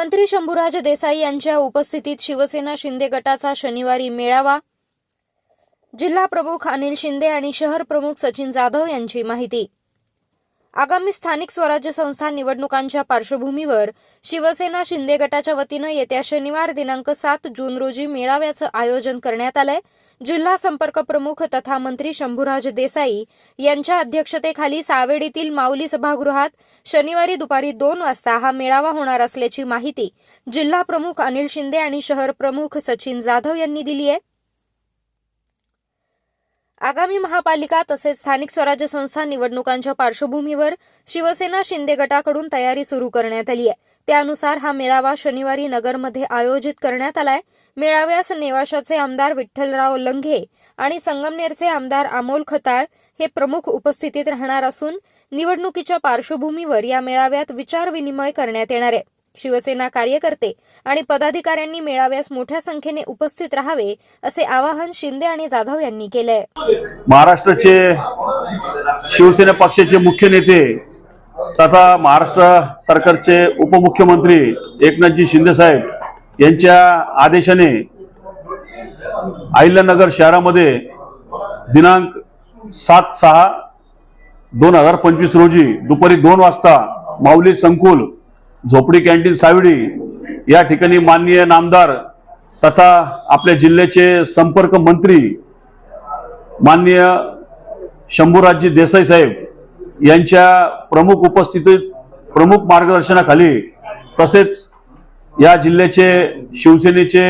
मंत्री शंभूराज देसाई यांच्या उपस्थितीत शिवसेना शिंदे गटाचा शनिवारी मेळावा. जिल्हा प्रमुख अनिल शिंदे आणि शहर प्रमुख सचिन जाधव यांची माहिती. आगामी स्थानिक स्वराज्य संस्था निवडणुकांच्या पार्श्वभूमीवर शिवसेना शिंदे गटाच्या वतीनं येत्या शनिवार दिनांक सात जून रोजी मेळाव्याचं आयोजन करण्यात आलंय. जिल्हा संपर्क प्रमुख तथा मंत्री शंभूराज देसाई यांच्या अध्यक्षतेखाली सावेडीतील माऊली सभागृहात शनिवारी दुपारी दोन वाजता हा मेळावा होणार असल्याची माहिती जिल्हा प्रमुख अनिल शिंदे आणि शहर प्रमुख सचिन जाधव यांनी दिली आहे. आगामी महापालिका तसेच स्थानिक स्वराज्य संस्था निवडणुकांच्या पार्श्वभूमीवर शिवसेना शिंदे गटाकडून तयारी सुरू करण्यात आली आहे. त्यानुसार हा मेळावा शनिवारी नगरमध्ये आयोजित करण्यात आलाय मेळाव्यास नेवाशाचे आमदार विठ्ठलराव लंघे आणि संगमनेरचे आमदार अमोल खताळ हे प्रमुख उपस्थितीत राहणार असून निवडणुकीच्या पार्श्वभूमीवर या मेळाव्यात विचारविनिमय करण्यात येणार आहे. शिवसेना कार्यकर्ते आणि पदाधिकाऱ्यांनी मेळाव्यास मोठ्या संख्येने उपस्थित राहावे असे आवाहन शिंदे आणि जाधव यांनी केलंय. महाराष्ट्राचे शिवसेना पक्षाचे मुख्य नेते तथा महाराष्ट्र सरकारचे उपमुख्यमंत्री एकनाथजी शिंदे साहेब यांच्या आदेशाने अहिल्यानगर शहरामध्ये दिनांक सात सहा दोन हजार पंचवीस रोजी दुपारी दोन वाजता माऊली संकुल झोपडी कॅन्टीन सावडी या ठिकाणी माननीय नामदार तथा आपल्या जिल्ह्याचे संपर्क मंत्री माननीय शंभूराजजी देसाई साहेब यांच्या प्रमुख उपस्थितीत प्रमुख मार्गदर्शनाखाली तसेच या जिल्ह्याचे शिवसेनेचे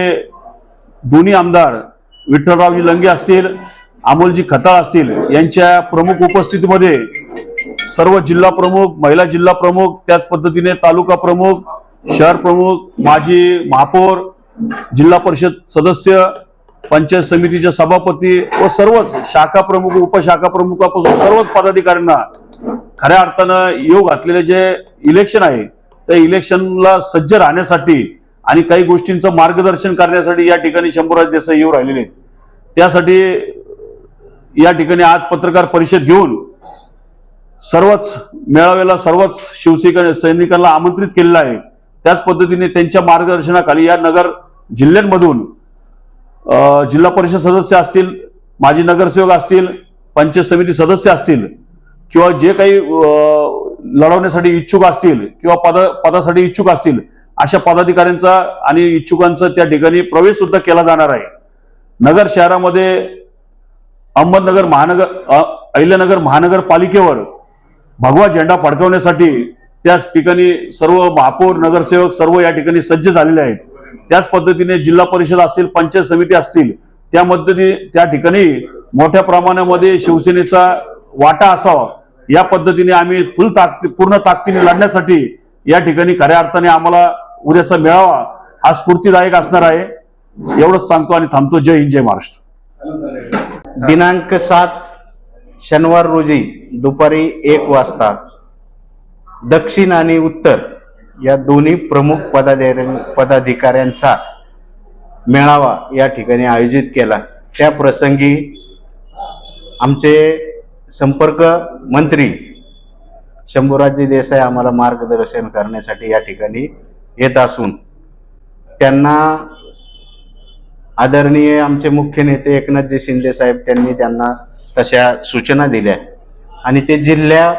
दोन्ही आमदार विठ्ठलरावजी लंगे असतील अमोलजी खताळ असतील यांच्या प्रमुख उपस्थितीमध्ये सर्व जिल्हा प्रमुख महिला जिल्हा प्रमुख त्याच पद्धतीने तालुका प्रमुख शहर प्रमुख माजी महापौर जिल्हा परिषद सदस्य पंचायत समितीचे सभापती व सर्वच शाखा प्रमुख उपशाखा प्रमुखापासून सर्वच पदाधिकाऱ्यांना खऱ्या अर्थानं योग घातलेले जे इलेक्शन आहे त्या इलेक्शनला सज्ज राहण्यासाठी आणि काही गोष्टींचं मार्गदर्शन करण्यासाठी या ठिकाणी शंभूराज देसाई येऊ राहिलेले त्यासाठी या ठिकाणी आज पत्रकार परिषद घेऊन सर्वच मेळाव्याला सर्वच शिवसैनिक सैनिकांना आमंत्रित केलेलं आहे. त्याच पद्धतीने त्यांच्या मार्गदर्शनाखाली या नगर जिल्ह्यांमधून जिल्हा परिषद सदस्य असतील माजी नगरसेवक असतील पंचायत समिती सदस्य असतील किंवा जे काही लढवण्यासाठी इच्छुक असतील किंवा पद पदासाठी इच्छुक असतील अशा पदाधिकाऱ्यांचा आणि इच्छुकांचा त्या ठिकाणी प्रवेश सुद्धा केला जाणार आहे. नगर शहरामध्ये अहमदनगर महानगर अ, अहिल्यानगर महानगरपालिकेवर भगवा झेंडा फडकवण्यासाठी त्याच ठिकाणी सर्व महापौर नगरसेवक सर्व या ठिकाणी सज्ज झालेले आहेत. त्याच पद्धतीने जिल्हा परिषद असतील पंचायत समिती असतील त्या पद्धती त्या ठिकाणी मोठ्या प्रमाणामध्ये शिवसेनेचा वाटा असावा. या पद्धतीने आम्ही फुल ताकदी पूर्ण ताकदीने लढण्यासाठी या ठिकाणी खऱ्या अर्थाने आम्हाला उद्याचा मेळावा हा स्फूर्तीदायक असणार आहे. एवढंच सांगतो आणि थांबतो. जय हिंद जय महाराष्ट्र. दिनांक सात शनिवार रोजी दुपारी एक वाजता दक्षिण आणि उत्तर या दोन्ही प्रमुख पदाधिकारी पदाधिकाऱ्यांचा मेळावा या ठिकाणी आयोजित केला. त्या प्रसंगी आमचे संपर्क मंत्री शंभूराजी देसाई आम्हाला मार्गदर्शन करण्यासाठी या ठिकाणी येत असून त्यांना आदरणीय आमचे मुख्य नेते एकनाथजी शिंदे साहेब त्यांनी त्यांना तशा सूचना दिल्या. आणि ते जिल्ह्या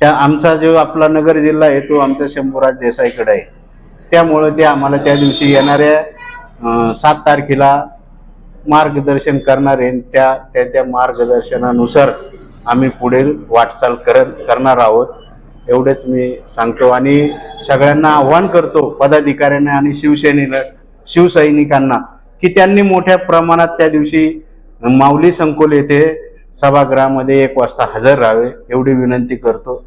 त्या आमचा जो आपला नगर जिल्हा आहे तो आमचा शंभूराज देसाईकडे आहे. त्यामुळं ते आम्हाला त्या दिवशी येणाऱ्या सात तारखेला मार्गदर्शन करणार आहे त्या त्याच्या मार्गदर्शनानुसार आम्ही पुढील वाटचाल करत करणार आहोत. एवढेच मी सांगतो आणि सगळ्यांना आव्हान करतो पदाधिकाऱ्यांना आणि शिवसेनेला शिवसैनिकांना की त्यांनी मोठ्या प्रमाणात त्या दिवशी माऊली संकुल येथे सभागृहामध्ये एक वाजता हजर राहावे एवढी विनंती करतो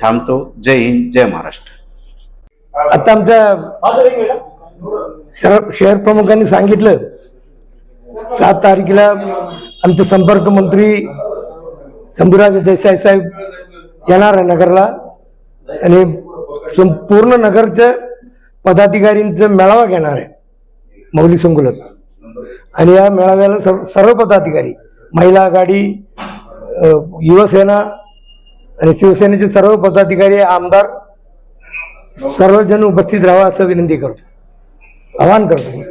थांबतो. जय हिंद जय महाराष्ट्र. आता आमच्या शहर शहर प्रमुखांनी सांगितलं सात तारखेला आमचे संपर्क मंत्री शंभूराज देसाई साहेब येणार आहे नगरला. आणि संपूर्ण नगरच्या पदाधिकारींचा मेळावा घेणार आहे मौली संकुलात. आणि या मेळाव्याला सर्व सर्व पदाधिकारी महिला आघाडी युवासेना युवसेना आणि शिवसेनेचे सर्व पदाधिकारी आमदार सर्वजण उपस्थित राहावा असं विनंती करतो. आवाहन करतो